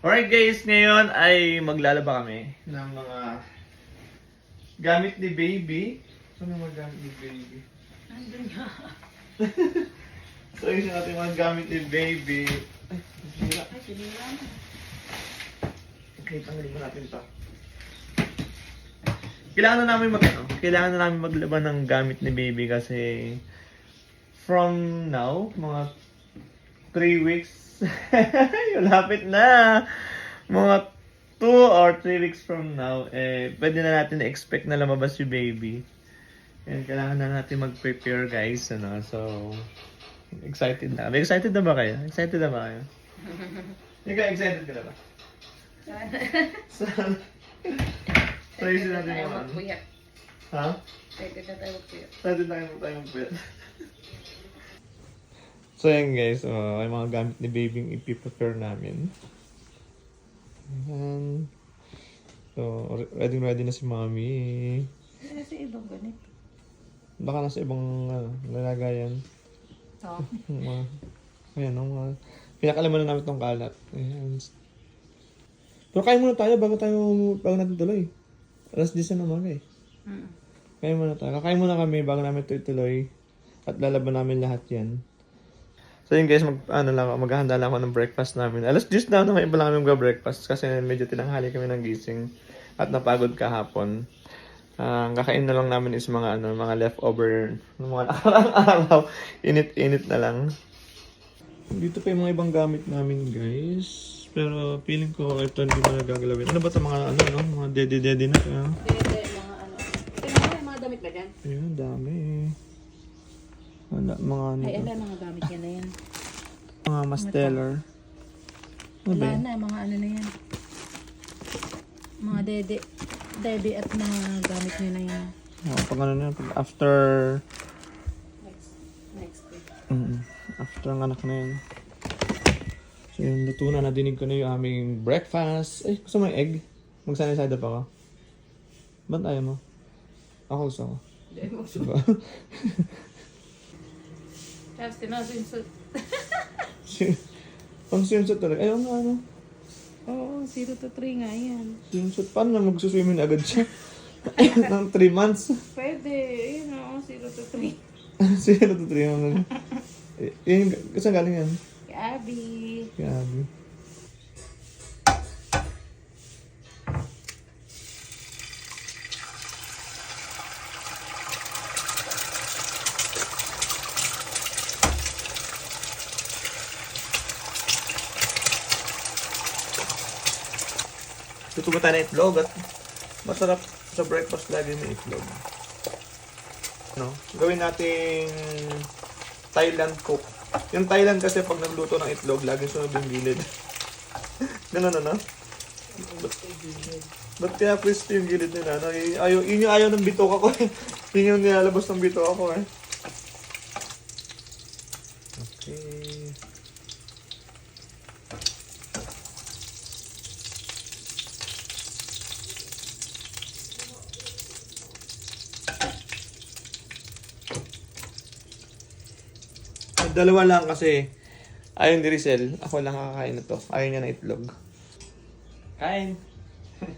Alright guys, ngayon ay maglalaba kami ng mga gamit ni baby. Ano mga gamit ni baby? Andun nga. So yun yung ating mga gamit ni baby. Ay, sinira. Okay, tanggalin natin to. Kailangan na namin mag ano, kailangan na namin maglaba ng gamit ni baby kasi from now, mga 3 weeks, malapit na. Mga 2 or 3 weeks from now, eh, pwede na natin na-expect na lumabas si baby. And kailangan na natin mag-prepare guys, ano, so, excited na. Excited na ba kayo? Excited na ba kayo? Ikaw, excited ka na ba? Praise Pwede na tayo yung ano. magpuyat. Ha? Pwede na tayo magpuyat. Excited na tayong pwede. So yan guys, uh, yung mga gamit ni baby yung ipiprepare namin. Ayan. So, ready ready na si mommy. Kasi ibang ganito. Baka nasa ibang ano, lalagayan. Oo. Mga, ayan, yung mga, pinakalaman na namin itong kalat. Ayan. Pero kain muna tayo bago tayo, bago natin tuloy. Alas 10 na naman eh. Mm. Kain muna tayo. Kakain muna kami bago namin ito ituloy. At lalaban namin lahat yan. So yun guys, mag, ano lang, ako, maghahanda lang ako ng breakfast namin. Alas 10 na naman iba lang kami mag-breakfast kasi medyo tinanghali kami ng gising at napagod kahapon. Ah, ang kakain na lang namin is mga ano, mga leftover ng mga nakaraang araw. Init-init na lang. Dito pa yung mga ibang gamit namin guys. Pero feeling ko ito hindi mo nagagalawin. Ano ba ito mga ano, no? mga dede-dede na. Pwede, mga ano. Tingnan mo yung mga damit ba dyan? Ayun, dami eh. Wala, mga ano Ay, ala, mga gamit yan na yan. Mga masteller. Ano ba Wala yun? na, mga ano na yan. Mga dede. Dede at mga gamit nyo na yan. Mga pag ano na, yun, pag after, Next. Next week. mm, after ang anak na yun. So yung luto na, nadinig ko na yung aming breakfast. Ay, gusto mo yung egg? Magsanay side up ako. Ba't ayaw mo? Ako gusto ko. Diba? Tapos tinasinso. Pang swimsuit talaga. Ayaw nga ano. Oo, 0 to 3 nga yan. Swimsuit. Paano na magsuswimming agad siya? Ng 3 months. Pwede. Ayun oo, 0 to 3. Sino to 3 months? Yun, saan galing yan? Kay Abby. Ba tayo ng itlog at masarap sa breakfast lagi may itlog. No? Gawin nating Thailand cook. Yung Thailand kasi pag nagluto ng itlog, laging sunod yung gilid. Ganun ano? Ba't, ba't kaya crispy yung gilid nila? No? Ayaw, yun yung ayaw ng bitok ako eh. Yun yung nilalabas ng bitok ako eh. Okay. Dalawa lang kasi ayaw ni Rizal. Ako lang kakain na to. Ayaw niya ng itlog. Kain.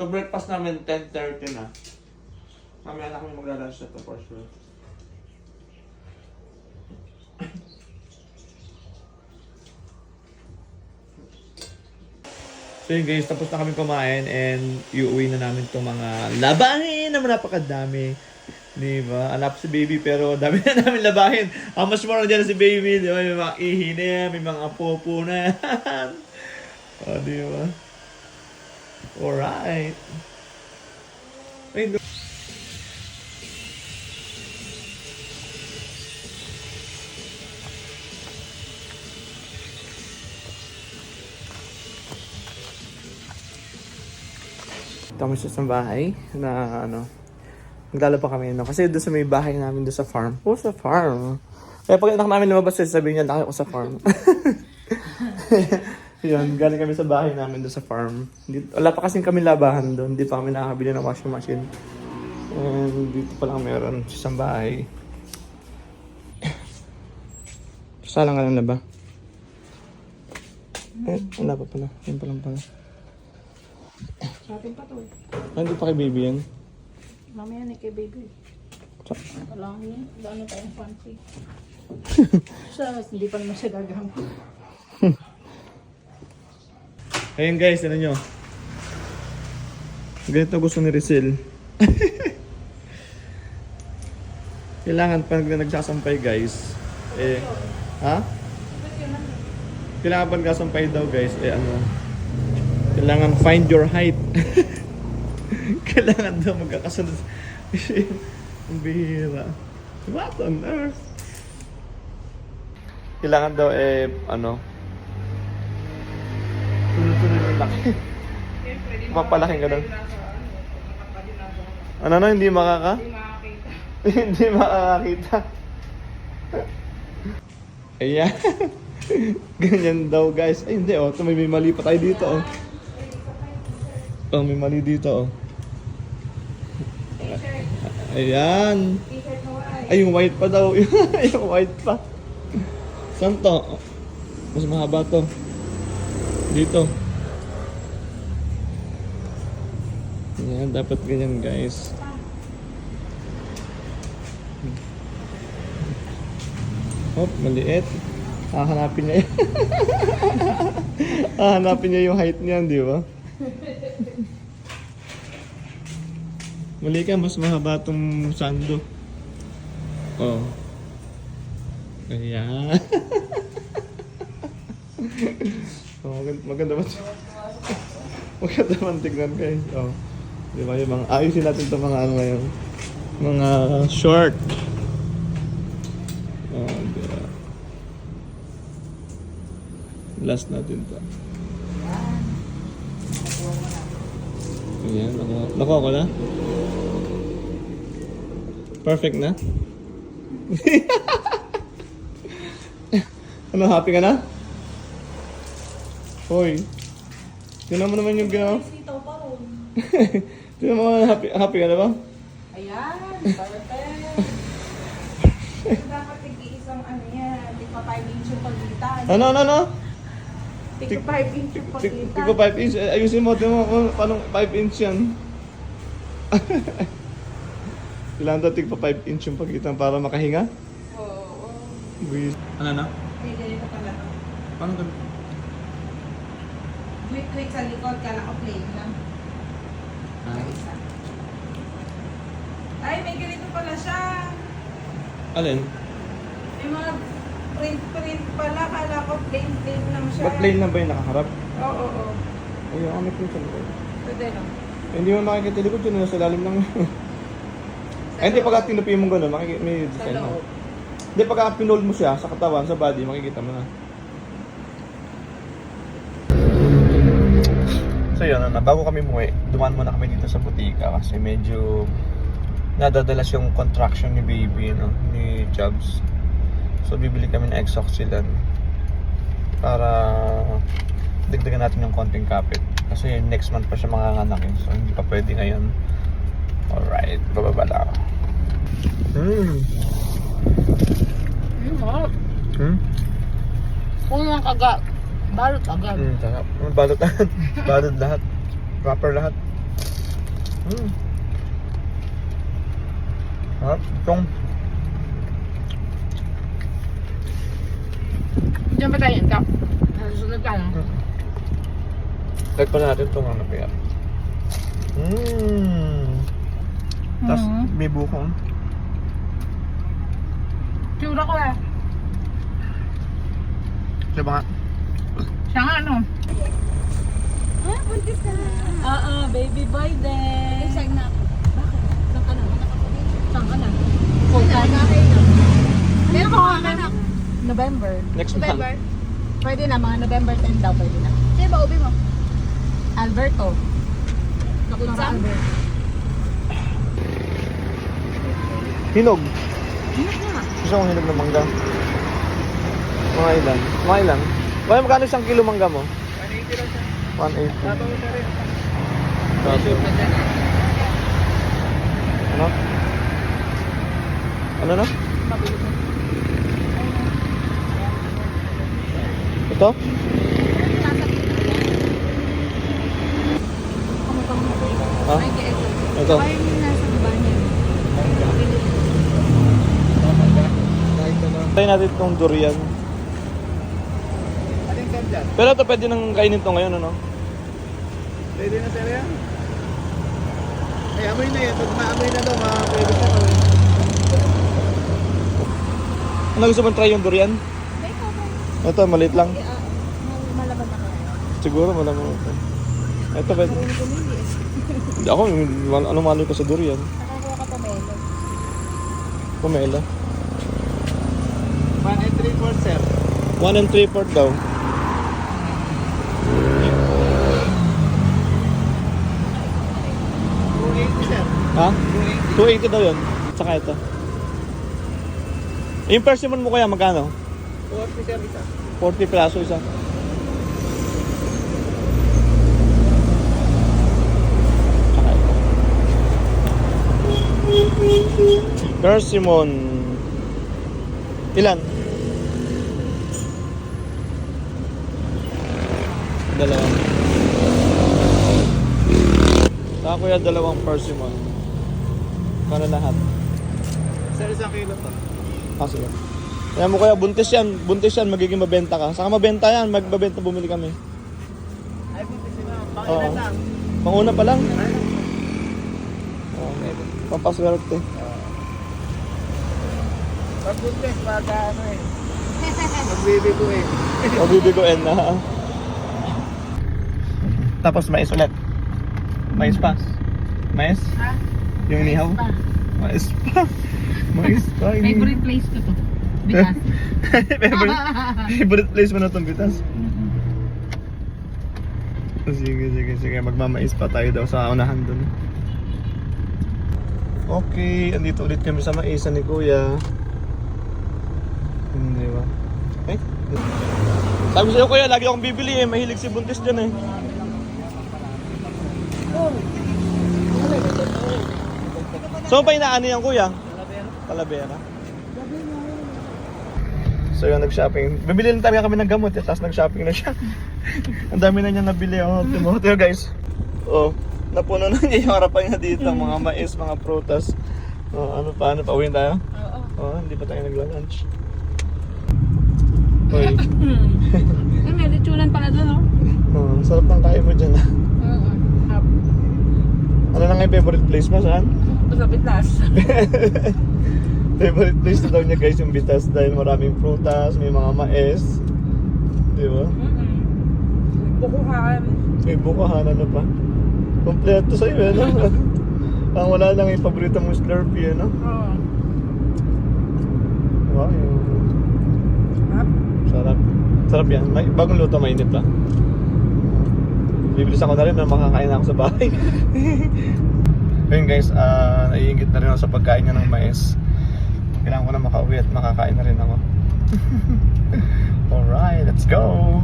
so breakfast namin 10.30 na. Mamaya na kami magla-lunch na to for sure. So yun guys, tapos na kami kumain and iuwi na namin itong mga labahin naman napakadami. Di ba? Alap si baby pero dami na namin labahin. How much more dyan si baby? Di ba? May mga ihi na yan, may mga popo na yan. o, di ba? Alright. Ay, no- Ito kami sa bahay na ano, Naglalaba kami no? Kasi doon sa may bahay namin doon sa farm. Oh, sa farm. Kaya pag anak namin lumabas, sabihin niya, nakaya ko sa farm. Yun, galing kami sa bahay namin doon sa farm. Wala pa kasing kami labahan doon. Hindi pa kami nakakabili ng washing machine. And dito pa lang meron sa isang bahay. Salang ka lang na ba? Eh, wala pa pala. Yan pa lang pala. Sa atin pa to eh. Ah, hindi pa kay baby yan. Mamaya ni kay baby. Sa- Wala ko yun. Dano tayong fancy. Siya, hindi pa naman siya gagamit. Ayun guys, ano nyo? Ganito gusto ni Rizal. Kailangan pag nagsasampay guys, eh, ha? Kailangan pag nagsasampay daw guys, eh ano, kailangan find your height. kailangan daw magkakasunod. Ang bihira. What on earth? Kailangan daw eh, ano, Sunod-sunod yung laki. Papalaking ganun. Ano na, hindi makaka? hindi makakakita. Ayan. Ganyan daw guys. Ay hindi oh, ito may, may mali pa tayo dito oh. Oh, may mali dito oh. Ayan. Ay, yung white pa daw. yung white pa. Saan to? Mas mahaba to. Dito. Yan, dapat ganyan guys. Hop, maliit. Hahanapin niya yun. Hahanapin niya yung height niyan, di ba? Mali ka, mas mahaba tong sando. Oh. Ayan. oh, maganda, maganda ba? maganda man tignan guys. Oh. Di ba yung mga, ayusin natin itong mga ano ngayon. Mga short. Oh, di ba? Last natin to. Ayan, nakuha, nakuha ko na. Perfect na? ano, happy ka na? Hoy. Tingnan mo naman yung ginawa. Sitaw pa ron. Tingnan mo, happy, happy ka na ba? Ayan, perfect. Dapat tig-iisang ano yan, tigpa 5 inch yung pagitan. Ano, ano, ano? Tigpa 5 inch yung pagitan. Tigo 5 inch. Eh, Ayusin mo, tingnan mo kung paano 5 inch yan. Kailangan daw tigpa 5 inch yung pagitan para makahinga. Oo. Buwis. Ano na? May ganito pala. Paano ganun? Quick, quick sa likod, kala ko plain lang. Ah. Isa. Ay, may ganito pala siya. Alin? May mga print-print pala, kala ko plain-plain lang siya. Ba't plain lang ba yung nakaharap? Oo, oo, oo. Ayun, ano po sa likod? Pwede lang. Eh, Hindi mo makikita yung likod yun, nasa lalim lang. Ay, hindi pagka tinupi mo gano'n, makikita, may design na. Hindi, pagka pinold mo siya sa katawan, sa body, makikita mo na. So yun, ano, bago kami muwi, dumaan muna kami dito sa butika kasi medyo nadadalas yung contraction ni baby, no, ni Chubbs. So bibili kami ng Exoxilan para dagdagan natin yung konting kapit. Kasi next month pa siya makakanakin, so hindi pa pwede ngayon. Alright, bababa lang ako. Hmm. Hmm, harap. Hmm? Kung lang kaga, balot agad. Hmm, sarap. Hmm, Balot lahat. Balot lahat. Proper lahat. Hmm. Sarap. Itong Diyan ba tayo yan, Kap? Susunod ka na. Tag pa natin itong ano kaya. Hmm. Tapos Mhm. may bukong. Tsura ko eh. Siya ba nga? Siya nga ano? Ah, buntis ka na. Oo, baby boy din. Isang na. Bakit? Saan ka na? Saan ka na? Meron ka mga anak. November. Next month. Pwede na, mga November 10 daw pwede na. Sino ba ubi mo? Alberto. Dr. Sam? Hinog. Hinog na. Gusto mong hinog na mangga? Mga ilan? Mga ilan? Bale, magkano isang kilo mangga mo? 180 lang siya. 180. Tatawin na rin. Tatawin. Ano? Ano na? Ito? Ah? Ito. Ito. Try natin itong durian. Alin ka dyan? Pero ito pwede nang kainin to ngayon, ano? Pwede na sir yan? Ay, amoy na yan. Pag maamoy na daw, mga pwede siya gawin. Ano gusto mong try yung durian? Ito, maliit lang. Ah, mal- malaban na. Siguro, malaman ito. Ito pwede. Eh. Hindi ako, yung- ano mali ko sa durian? Nakakuha ka pomelo. Pumela. 1 and 3 4 sir. 1 and 3 port daw. $280 sir. Ha? 280. 280 daw yun. Tsaka ito. Yung persimmon mo kaya magkano? 40 sir isa. 40 piraso isa. Tsaka ito. Persimmon. Ilan? Dalawa. Saka kuya dalawang persimmon. Para lahat. Sir, isang kilo to. Ah, sige. Kaya mo kaya buntis yan, buntis yan, magiging mabenta ka. Saka mabenta yan, magbabenta bumili kami. Ay, buti sila. Oo. Pangilan lang. Panguna pa lang. Ay, Oh, pampaswerte. Pag buntis, pag ano eh. Magbibigo eh. Mabibigoen na. Tapos mais ulit. Mais pa. Mais? Ha? Yung inihaw? Mais pa. Mais pa. Favorite place ko to. Bigas. favorite, favorite place mo na itong bitas. Sige, sige, sige. Magmamais pa tayo daw sa unahan dun. Okay, andito ulit kami sa maisan ni Kuya. Hindi ba? Eh? Sabi sa'yo Kuya, lagi akong bibili eh. Mahilig si Buntis dyan eh. So, pa inaano yan Kuya? Talavera. So yun, nag-shopping. Bibili lang talaga kami ng gamot, eh, tapos nag-shopping na siya. Ang dami na niya nabili. Oh, Timoteo guys. Oh, napuno na niya yung harapan niya dito. Mga mais, mga prutas. Oh, ano pa, ano pa, uwiin tayo? Oo. Oh, hindi pa tayo nagla-lunch. Uy, Ay, may lechunan pala doon, oh. oh, sarap ng kain mo dyan ah. Oo. Ano na nga yung favorite place mo, saan? Sa bitas. favorite place na daw niya guys yung bitas dahil maraming prutas, may mga mais. Di ba? Bukuhan. May bukahan, ano pa? Kompleto sa'yo, eh, no? Ang wala lang yung paborito mong Slurpee, ano? Oo. Wow. Hap. Sarap. Sarap yan. May, bagong luto, mainit pa. Bibilis ako na rin na makakain ako sa bahay. Ayun guys, ah naiingit na rin ako sa pagkain niya ng mais. Kailangan ko na makauwi at makakain na rin ako. Alright, let's go!